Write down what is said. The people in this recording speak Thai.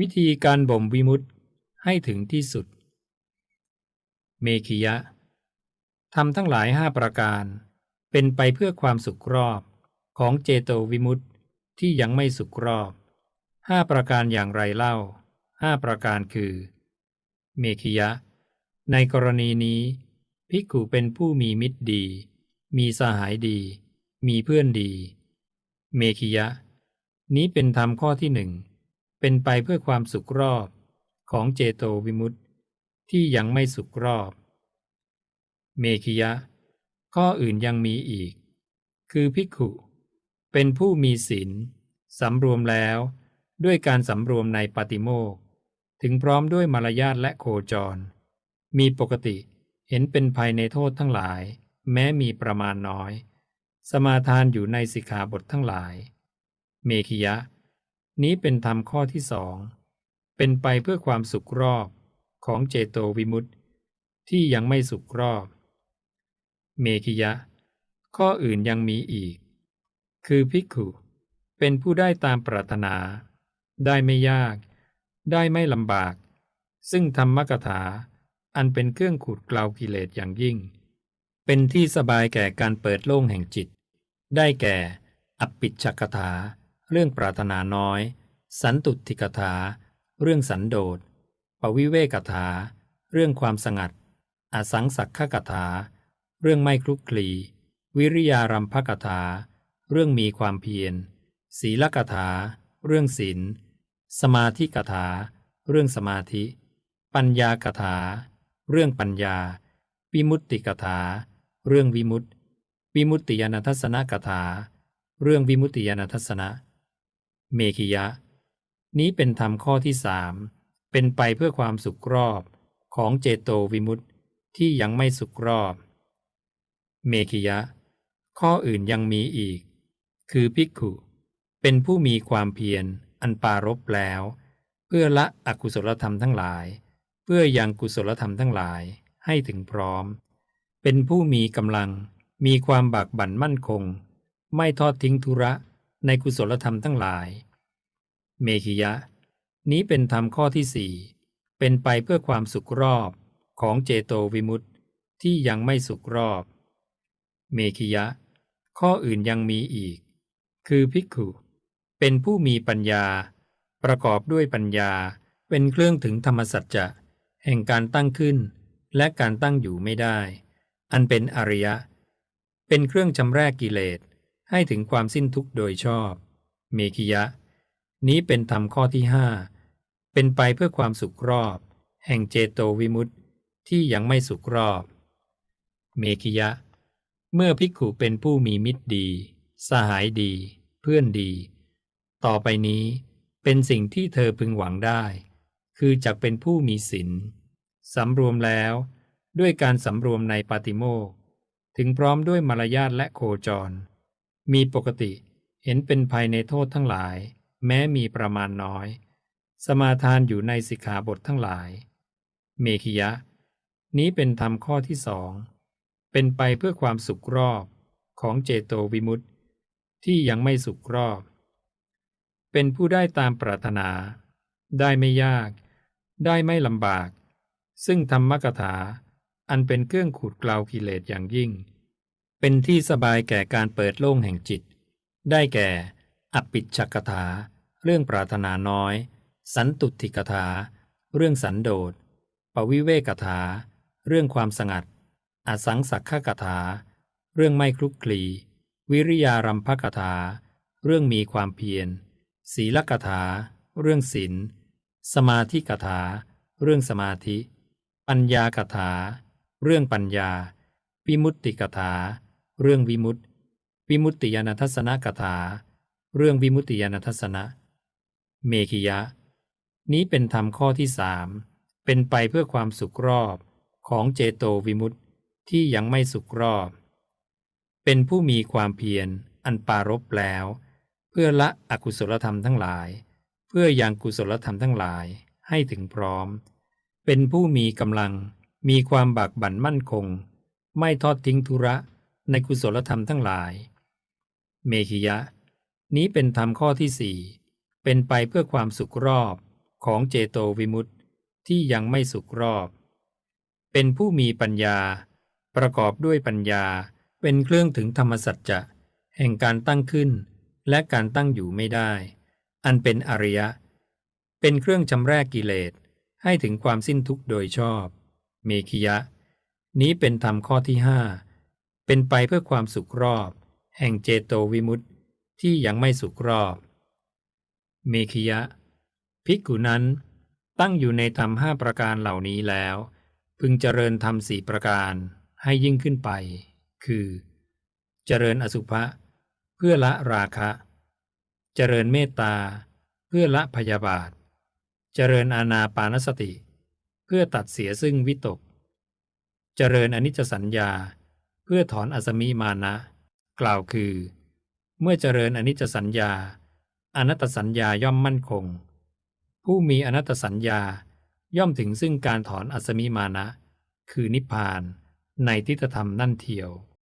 วิธีการบ่มวิมุตติให้ถึงที่สุด เมขิยะทำทั้งหลายห้าประการ เป็นไปเพื่อความสุขรอบของเจโตวิมุตติที่ยังไม่สุขรอบห้าประการอย่างไรเล่าห้าประการคือ เมขิยะ ในกรณีนี้ ภิกขุเป็นผู้มีมิตรดี มีสหายดี มีเพื่อนดี เมขิยะ นี้เป็นธรรมข้อที่หนึ่ง เป็นไปเพื่อความสุขรอบของเจโตวิมุตติที่ยังไม่สุขรอบ เมขิยะ ข้ออื่นยังมีอีก คือภิกขุ เป็นผู้มีศีลสำรวมแล้วด้วยการสำรวมในปฏิโมกถึงพร้อมด้วยมารยาทและโคจร มีปกติเห็นเป็นภัยในโทษทั้งหลาย แม้มีประมาณน้อย สมาทานอยู่ในสิกขาบททั้งหลาย เมขิยะ นี้เป็นธรรมข้อที่สอง เป็นไปเพื่อความสุขรอบของเจโตวิมุตติ ที่ยังไม่สุขรอบ เมขิยะ ข้ออื่นยังมีอีก คือภิกขุเป็นผู้ได้ตามปรารถนา ได้ไม่ยาก ได้ไม่ลำบาก ซึ่งธรรมกถา อันเป็นเครื่องขูดเกลากิเลสอย่างยิ่ง เป็นที่สบายแก่การเปิดโล่งแห่งจิต ได้แก่ อปิชกถา เรื่องปรารถนาน้อย สันตุติกถา เรื่องสันโดษ ปวิเวกถา เรื่องความสงัด อสังสักขกถา เรื่องไม่คลุกคลี วิริยารัมภกถา เรื่องมีความเพียร ศีลกถา เรื่องศีล สมาธิกถา เรื่องสมาธิ ปัญญากถา เรื่องปัญญา วิมุตติกถา เรื่องวิมุตติวิมุตติยานทัศนกถา เรื่องวิมุตติยานทัศนะ เมขิยะ นี้เป็นธรรมข้อที่สามเป็นไปเพื่อความสุขรอบของเจโตวิมุตติที่ยังไม่สุขรอบ เมขิยะ ข้ออื่นยังมีอีก คือภิกขุ เป็นผู้มีความเพียรอันปารบแล้ว เพื่อละอกุศลธรรมทั้งหลาย เพื่อยังกุศลธรรมทั้งหลายให้ถึงพร้อม เป็นผู้มีกำลังมีความบากบั่นมั่นคง ไม่ทอดทิ้งธุระ ในกุศลธรรมทั้งหลาย เมขิยะ นี้เป็นธรรมข้อที่สี่เป็นไปเพื่อความสุขรอบของเจโตวิมุตติที่ยังไม่สุขรอบ เมขิยะ ข้ออื่นยังมีอีก คือภิกขุเป็นผู้มีปัญญา ประกอบด้วยปัญญา เป็นเครื่องถึงธรรมสัจจะ แห่งการตั้งขึ้น และการตั้งอยู่ไม่ได้ อันเป็นอริยะ เป็นเครื่องชำแรกกิเลส ให้ถึงความสิ้นทุกข์โดยชอบ เมขิยะ นี้เป็นธรรมข้อที่ห้าเป็นไปเพื่อความสุขรอบ แห่งเจโตวิมุตติที่ยังไม่สุขรอบ เมขิยะ เมื่อภิกขุเป็นผู้มีมิตรดี สหายดี เพื่อนดี ต่อไปนี้เป็นสิ่งที่เธอพึงหวังได้ คือจักเป็นผู้มีศีลสำรวมแล้ว ด้วยการสำรวมในปาติโมกถึงพร้อมด้วยมารยาทและโคจร มีปกติเห็นเป็นภัยในโทษทั้งหลาย แม้มีประมาณน้อย สมาทานอยู่ในสิกขาบททั้งหลาย เมขิยะ นี้เป็นธรรมข้อที่สอง เป็นไปเพื่อความสุขรอบของเจโตวิมุตติที่ยังไม่สุขรอบ เป็นผู้ได้ตามปรารถนา ได้ไม่ยาก ได้ไม่ลำบาก ซึ่งธรรมกถา อันเป็นเครื่องขูดเกลากิเลสอย่างยิ่ง เป็นที่สบายแก่การเปิดโล่งแห่งจิต ได้แก่อปิชกถา เรื่องปรารถนาน้อย สันตุติกถา เรื่องสันโดษ ปวิเวกถา เรื่องความสงัด อสังสักขกถา เรื่องไม่คลุกคลี วิริยารัมภกถา เรื่องมีความเพียร ศีลกถา เรื่องศีล สมาธิกถา เรื่องสมาธิ ปัญญากถา เรื่องปัญญา วิมุตติกถา เรื่องวิมุตติ วิมุตติยานทัศนกถา เรื่องวิมุตติยานทัศนะ เมขิยะ นี้เป็นธรรมข้อที่สามเป็นไปเพื่อความสุขรอบของเจโตวิมุตติที่ยังไม่สุขรอบ เป็นผู้มีความเพียรอันปารบแล้ว เพื่อละอกุศลธรรมทั้งหลาย เพื่อยังกุศลธรรมทั้งหลายให้ถึงพร้อม เป็นผู้มีกำลังมีความบากบั่นมั่นคง ไม่ทอดทิ้งธุระ ในกุศลธรรมทั้งหลาย เมขิยะ นี้เป็นธรรมข้อที่สี่เป็นไปเพื่อความสุขรอบของเจโตวิมุตติที่ยังไม่สุขรอบ เป็นผู้มีปัญญา ประกอบด้วยปัญญา เป็นเครื่องถึงธรรมสัจจะ แห่งการตั้งขึ้น และการตั้งอยู่ไม่ได้ อันเป็นอริยะ เป็นเครื่องชำแรกกิเลสให้ถึงความสิ้นทุกข์โดยชอบ เมขิยะ นี้เป็นธรรมข้อที่ห้า เป็นไปเพื่อความสุขรอบ แห่งเจโตวิมุตติที่ยังไม่สุขรอบ เมขิยะ ภิกขุนั้นตั้งอยู่ในธรรมห้าประการเหล่านี้แล้ว พึงเจริญธรรมสี่ประการให้ยิ่งขึ้นไป คือ เจริญอสุภะเพื่อละราคะ เจริญเมตตา เพื่อละพยาบาท เจริญอานาปานสติ เพื่อตัดเสียซึ่งวิตก เจริญอนิจจสัญญา เพื่อถอนอสมิมานะ กล่าวคือ เมื่อเจริญอนิจจสัญญา อนัตตสัญญาย่อมมั่นคง ผู้มีอนัตตสัญญาย่อมถึงซึ่งการถอนอสมิมานะ คือนิพพานในทิฏฐธรรมนั่นเทียว